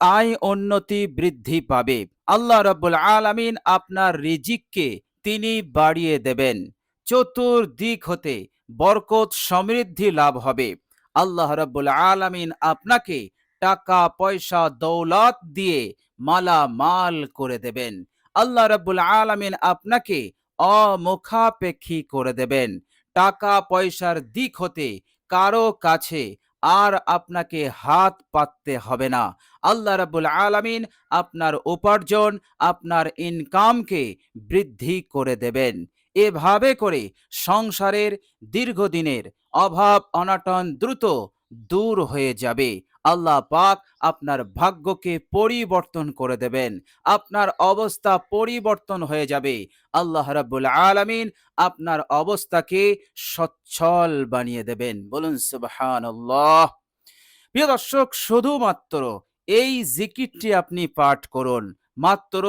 আয় উন্নতি বৃদ্ধি পাবে। আল্লাহ রাব্বুল আলামিন আপনার রিজিককে তিনি বাড়িয়ে দেবেন। চতুর্দিক হতে বরকত সমৃদ্ধি লাভ হবে। আল্লাহ রাব্বুল আলামিন আপনাকে টাকা, পয়সা, দৌলত দিয়ে মালা মাল করে দেবেন। আল্লাহ রাব্বুল আলামিন আপনাকে অমুখাপেক্ষী করে দেবেন। টাকা, পয়সার দিক হতে কারও কাছে আর আপনাকে হাত পাততে হবে না। আল্লাহ রাব্বুল আলামিন আপনার উপার্জন, আপনার ইনকামকে বৃদ্ধি করে দেবেন। এভাবে করে সংসারের দীর্ঘদিনের অভাব, অনাটন দ্রুত দূর হয়ে যাবে। আল্লাহ পাক আপনার ভাগ্যকে পরিবর্তন করে দেবেন। আপনার অবস্থা পরিবর্তন হয়ে যাবে। আল্লাহ রাব্বুল আলামিন আপনার অবস্থাকে সচ্ছল বানিয়ে দেবেন। বলুন সুবহানাল্লাহ। প্রিয় দর্শক, শুধুমাত্র এই জিকিরটি আপনি পাঠ করুন। মাত্র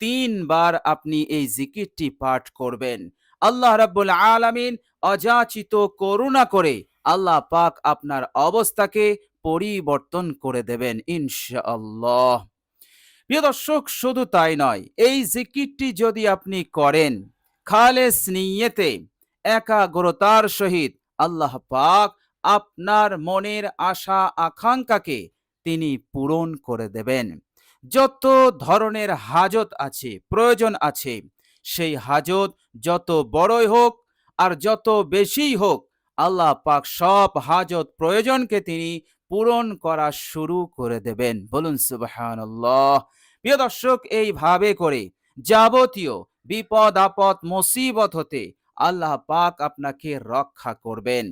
তিনবার আপনি এই জিকিরটি পাঠ করবেন। আল্লাহ রাব্বুল আলামিন অযাচিত করুণা করে আল্লাহ পাক আপনার অবস্থাকে পরিবর্তন করে দেবেন ইনশাআল্লাহ। প্রিয় দর্শক, শুধু তাই নয়, এই জিকিরটি যদি আপনি করেন, খালেস নিয়তে, একাগ্রতার সহিত আল্লাহ পাক আপনার মনের আশা, আকাঙ্ক্ষাকে তিনি পূরণ করে দেবেন। যত ধরনের হাজত আছে, প্রয়োজন আছে, সেই হাজত যত বড়ই হোক আর যত বেশিই হোক, আল্লাহ পাক সব হাজত প্রয়োজনকে তিনি পূরণ করা শুরু করে দেবেন। বলুন, সুবহানাল্লাহ। প্রিয় দর্শক, এইভাবে করে যাবতীয় বিপদ, আপদ, মুসিবত হতে আল্লাহ পাক আপনাকে রক্ষা করবেন।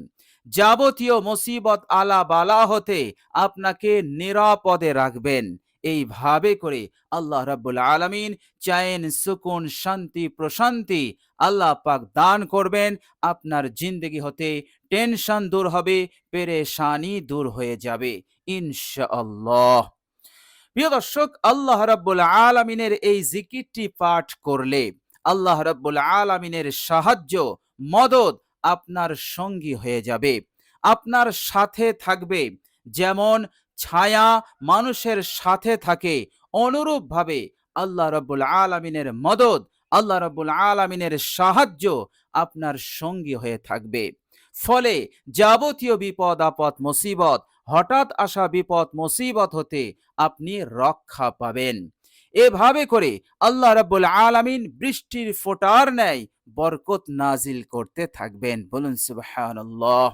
যাবতীয় মুসিবত আলা বালা হতে আপনাকে নিরাপদে রাখবেন। এইভাবে করে আল্লাহ রাব্বুল আলামিন চায়েন সুকুন, শান্তি, প্রশান্তি আল্লাহ পাক দান করবেন। আপনার জিন্দগি হতে টেনশন দূর হবে, পেরেশানি দূর হয়ে যাবে, ইনশাআল্লাহ। প্রিয় দর্শক, আল্লাহ রাব্বুল আলামিনের এই জিকিরটি পাঠ করলে আল্লাহ রাব্বুল আলামিনের সাহায্য, মদত আপনার সঙ্গী হয়ে যাবে। আপনার সাথে থাকবে। যেমন ছায়া মানুষের সাথে থাকে, অনুরূপভাবে আল্লাহ রাব্বুল আলামিনের মদত আল্লাহ রাব্বুল আলামিনের সাহায্য আপনার সঙ্গী হয়ে থাকবে। ফলে যাবতীয় বিপদ, আপদ, মুসিবত, হঠাৎ আসা বিপদ, মুসিবত হতে আপনি রক্ষা পাবেন। এভাবে করে আল্লাহ রাব্বুল আলামিন বৃষ্টির ফোটার ন্যায় বরকত নাজিল করতে থাকবেন। বলুন সুবহানাল্লাহ।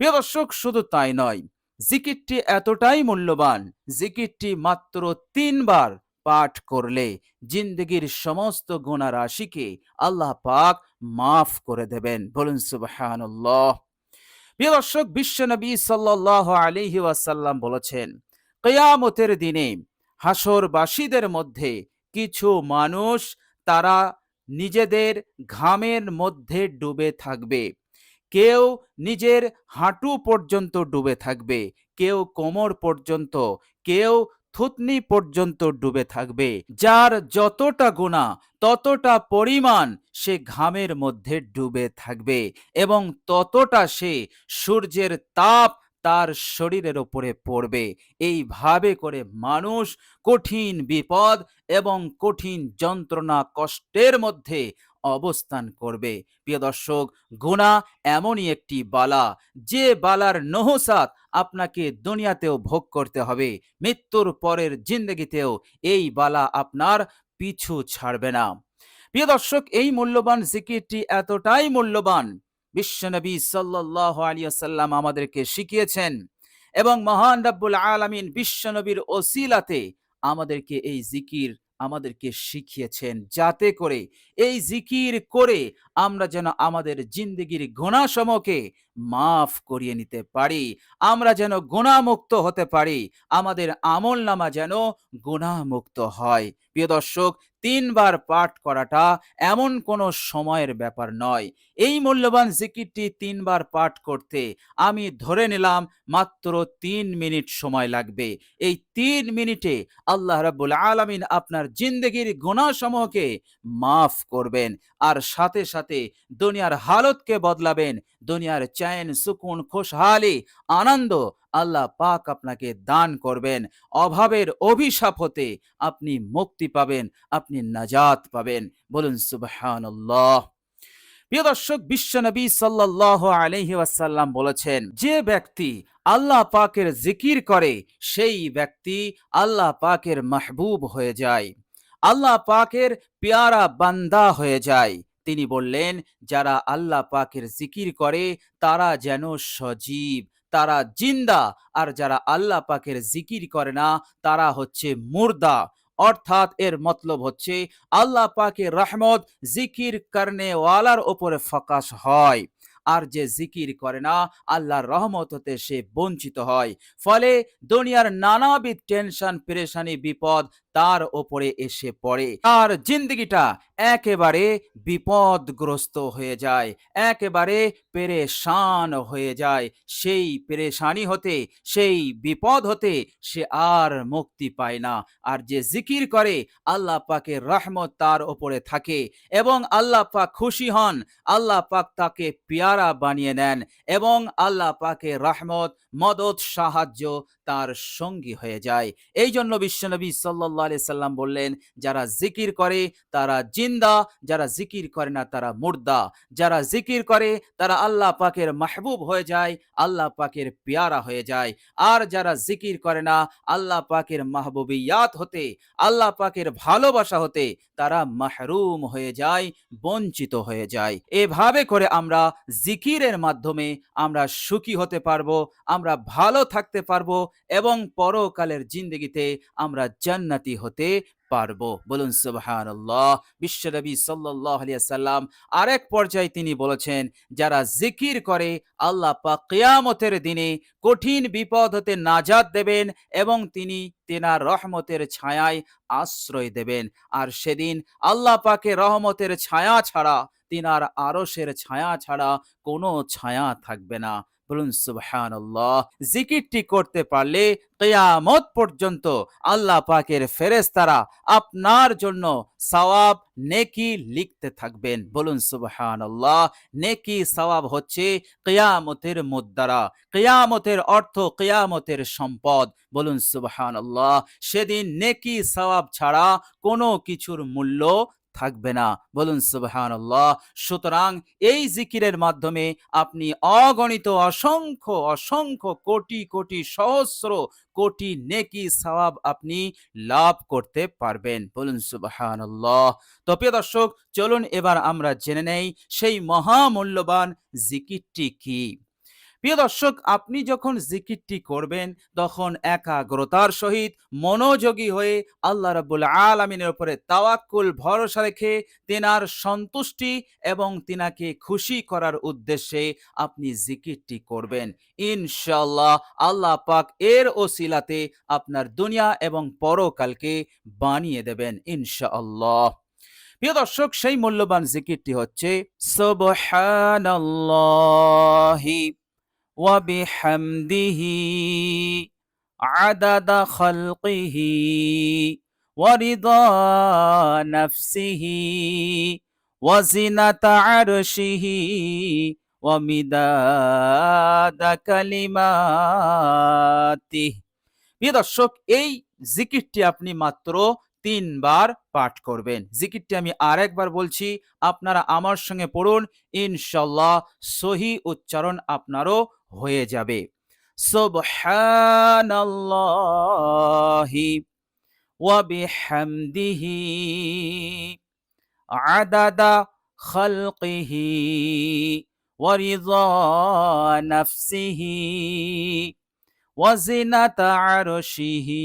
প্রিয় দর্শক, শুধু তাই নয়, জিকিরটি এতটাই মূল্যবান, জিকিরটি মাত্র তিনবার পাঠ করলে জিন্দগির সমস্ত গুণা রাশিকে আল্লাহ পাক মাফ করে দেবেন। বলুন সুবহানাল্লাহ। প্রিয় দর্শক বিশ্বনবী সাল্লাল্লাহু আলাইহি ওয়াসাল্লাম বলেছেন, কিয়ামতের দিনে হাসরবাসীদের মধ্যে কিছু মানুষ তারা নিজেদের ঘামের মধ্যে ডুবে থাকবে। কেউ নিজের হাঁটু পর্যন্ত ডুবে থাকবে, কেউ কোমর পর্যন্ত, কেউ থুতনি পর্যন্ত ডুবে থাকবে। যার যতটা গুণা, ততটা পরিমাণ সে ঘামের মধ্যে ডুবে থাকবে এবং ততটা সে সূর্যের তাপ তার শরীরের ওপরে পড়বে। এইভাবে করে মানুষ কঠিন বিপদ এবং কঠিন যন্ত্রণা কষ্টের মধ্যে অবস্থান করবে। প্রিয় দর্শক গুণা এমনই একটি বালা। যে বালার নহসাত আপনাকে দুনিয়াতেও ভোগ করতে হবে। মৃত্যুর পরের জিন্দগিতেও এই বালা আপনার পিছু ছাড়বে না। প্রিয় দর্শক, এই মূল্যবান জিকিরটি এতটাই মূল্যবান বিশ্বনবী সাল্লাহ আলাইহি সাল্লাম আমাদেরকে শিখিয়েছেন এবং মহান রাব্বুল আলমিন বিশ্বনবীর ওসিলাতে আমাদেরকে এই জিকির আমাদেরকে শিখিয়েছেন যাতে করে এই জিকির করে আমরা যেন আমাদের জিন্দগির গুণাসমূহকে মাফ করিয়ে নিতে পারি, আমরা যেন গুণামুক্ত হতে পারি, আমাদের আমল নামা যেন গুণামুক্ত হয়। প্রিয় দর্শক, তিনবার পাঠ করাটা এমন কোনো সময়ের ব্যাপার নয়। এই মূল্যবান জিকিরটি তিনবার পাঠ করতে আমি ধরে নিলাম মাত্র তিন মিনিট সময় লাগবে। এই তিন মিনিটে আল্লাহ রাব্বুল আলামিন আপনার জিন্দগির গুণাসমূহকে মাফ করবেন। আর সাথে সাথে সাথে দুনিয়ার হালতকে বদলাবেন, দুনিয়ার চ্যান সুকুন, খুশহালি, আনন্দ আল্লাহ পাক আপনাকে দান করবেন। অভাবের অভিশাপ হতে আপনি মুক্তি পাবেন, আপনি নাজাত পাবেন। বলুন, সুবহানাল্লাহ। প্রিয় দর্শক বিশ্বনবী সাল্লাহ আলহি বলেছেন, যে ব্যক্তি আল্লাহ পাকের জিকির করে, সেই ব্যক্তি আল্লাহ পাকের মাহবুব হয়ে যায়। আল্লাহ পাকের পেয়ারা বান্দা হয়ে যায়। তিনি বললেন, যারা আল্লাহ পাকের জিকির করে, তারা যেন সজীব, তারা জিন্দা, আর যারা আল্লাহ পাকের জিকির করে না, তারা হচ্ছে মুর্দা। অর্থাৎ এর মতলব হচ্ছে, আল্লাহ পাকের রহমত জিকির করনে ওয়ালার ওপরে ফকাস হয়। আর যে জিকির করে না, আল্লাহর রহমত হতে সে বঞ্চিত হয়। ফলে দুনিয়ার নানাবিধ টেনশন, পেরেশানি, বিপদ তার ওপরে এসে পড়ে। তার জিন্দগিটা একেবারে বিপদগ্রস্ত হয়ে যায়, একেবারে পেরেশান হয়ে যায়। সেই পেরেশানি হতে, সেই বিপদ হতে সে আর মুক্তি পায় না। আর যে জিকির করে, আল্লাহ পাকের রহমত তার ওপরে থাকে এবং আল্লাহ পাক খুশি হন, আল্লাহ পাক তাকে পেয়ারা বানিয়ে নেন এবং আল্লাহ পাকের রহমত, মদত, সাহায্য তার সঙ্গী হয়ে যায়। এই জন্য বিশ্বনবী সাল্লাহ আলি সাল্লাম বললেন, যারা জিকির করে, তারা জিন্দা, যারা জিকির করে না, তারা মুর্দা। যারা জিকির করে, তারা আল্লাহ পাকের মাহবুব হয়ে যায়, আল্লাহ পাকের পেয়ারা হয়ে যায়। আর যারা জিকির করে না, আল্লাহ পাকের মাহবুবিয়াত হতে, আল্লাহ পাকের ভালোবাসা হতে, তারা মাহরুম হয়ে যায়, বঞ্চিত হয়ে যায়। এভাবে করে আমরা জিকিরের মাধ্যমে আমরা সুখী হতে পারব, আমরা ভালো থাকতে পারব এবং পরকালের জিন্দগিতে আমরা জান্নাতি হতে পারব। বলুন সুবহান আল্লাহ বিশ্বনবী সাল্লাহ সাল্লাম আরেক পর্যায়ে তিনি বলেছেন, যারা জিকির করে, আল্লাহ পাক কিয়ামতের দিনে কঠিন বিপদ হতে নাজাদ দেবেন এবং তিনি তেনার রহমতের ছায়ায় আশ্রয় দেবেন। আর সেদিন আল্লাহ পাকে রহমতের ছায়া ছাড়া, তিনার আরসের ছায়া ছাড়া কোনো ছায়া থাকবে না। বলুন, সুবহানাল্লাহ, জিকিরটি করতে পারলে কিয়ামত পর্যন্ত আল্লাহ পাকের ফেরেশতারা আপনার জন্য সওয়াব নেকি লিখতে থাকবেন। বলুন, সুবহানাল্লাহ, নেকি সওয়াব হচ্ছে কিয়ামতের মুদ্রা কিয়ামতের অর্থ কিয়ামতের সম্পদ। বলুন, সুবহানাল্লাহ, সেদিন নেকি সওয়াব ছাড়া কোনো কিছুর মূল্য থাকবে না। বলুন সুবহান আল্লাহ সুতরাং এই জিকিরের মাধ্যমে আপনি অগণিত, অসংখ্য অসংখ্য, কোটি কোটি, সহস্র, কোটি নেকি সওয়াব আপনি লাভ করতে পারবেন। বলুন সুবহান আল্লাহ তো প্রিয় দর্শক, চলুন এবার আমরা জেনে নেই সেই মহামূল্যবান জিকিরটি কি। প্রিয় দর্শক, আপনি যখন জিকিরটি করবেন, তখন একাগ্রতার সহিত মনোযোগী হয়ে আল্লাহ রাবুল আলমিনের উপরে তাওয়াক্কুল, ভরসা রেখে তেনার সন্তুষ্টি এবং তিনাকে খুশি করার উদ্দেশ্যে আপনি জিকিরটি করবেন। ইনশাল্লাহ আল্লাহ পাক এর ওসিলাতে আপনার দুনিয়া এবং পরকালকে বানিয়ে দেবেন, ইনশাআল্লাহ। প্রিয় দর্শক, সেই মূল্যবান জিকিরটি হচ্ছে, সুবহানাল্লাহি। وبحمده عدد خلقه ورضا نفسه وزنة عرشه ومداد كلماته প্রিয় দর্শক এই জিকিরটি আপনি মাত্র তিনবার পাঠ করবেন। জিকিরটি আমি আরেকবার বলছি, আপনারা আমার সঙ্গে পড়ুন ইনশাল্লাহ সহি উচ্চারণ আপনারও হয়ে যাবে। সুবহানাল্লাহি ওয়া বিহামদিহি আদাদা খালকিহি ওয়া রিদা নাফসিহি ওয়া জিনাতা আরশিহি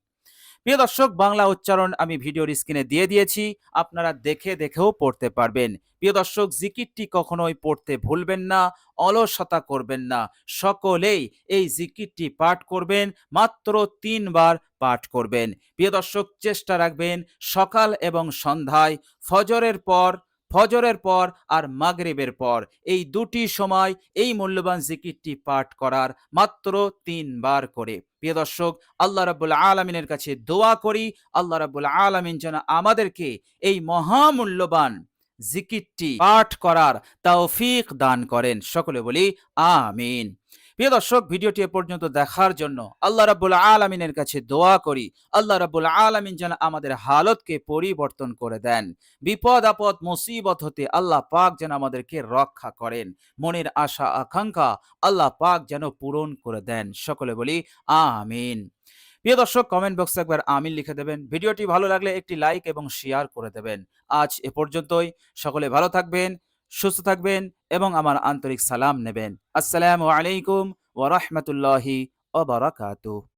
প্রিয় দর্শক, বাংলা উচ্চারণ আমি ভিডিওর স্ক্রিনে দিয়ে দিয়েছি, আপনারা দেখে দেখেও পড়তে পারবেন। প্রিয় দর্শক, জিকিরটি কখনোই পড়তে ভুলবেন না, অলসতা করবেন না, সকলেই এই জিকিরটি পাঠ করবেন, মাত্র তিনবার পাঠ করবেন। প্রিয় দর্শক, চেষ্টা রাখবেন, সকাল এবং সন্ধ্যায় ফজরের পর ফজরের পর আর মাগরিবের পর, এই দুটি সময় এই মূল্যবান জিকিরটি পাঠ করার মাত্র তিনবার করে। প্রিয় দর্শক, আল্লাহ রাবুল আলমিনের কাছে দোয়া করি, আল্লাহ রাবুল আলমিন যেন আমাদেরকে এই মহামূল্যবান জিকিরটি পাঠ করার তৌফিক দান করেন। সকলে বলি, আমিন। প্রিয় দর্শক, ভিডিওটি এ পর্যন্ত দেখার জন্য আল্লাহ রাব্বুল আলমিনের কাছে দোয়া করি। আল্লাহ রাব্বুল আলমিন যেন আমাদের হালতকে পরিবর্তন করে দেন। বিপদ, আপদ, মুসিবত হতে আল্লাহ পাক যেন আমাদেরকে রক্ষা করেন। মনের আশা, আকাঙ্ক্ষা আল্লাহ পাক যেন পূরণ করে দেন। সকলে বলি, আমিন। প্রিয় দর্শক কমেন্ট বক্সে একবার আমিন লিখে দেবেন। ভিডিওটি ভালো লাগলে একটি লাইক এবং শেয়ার করে দেবেন। আজ এ পর্যন্তই। সকলে ভালো থাকবেন। সুস্থ থাকবেন এবং আমার আন্তরিক সালাম নেবেন। আসসালামু আলাইকুম ওরহমতুল্লাহি ওবরাকাতু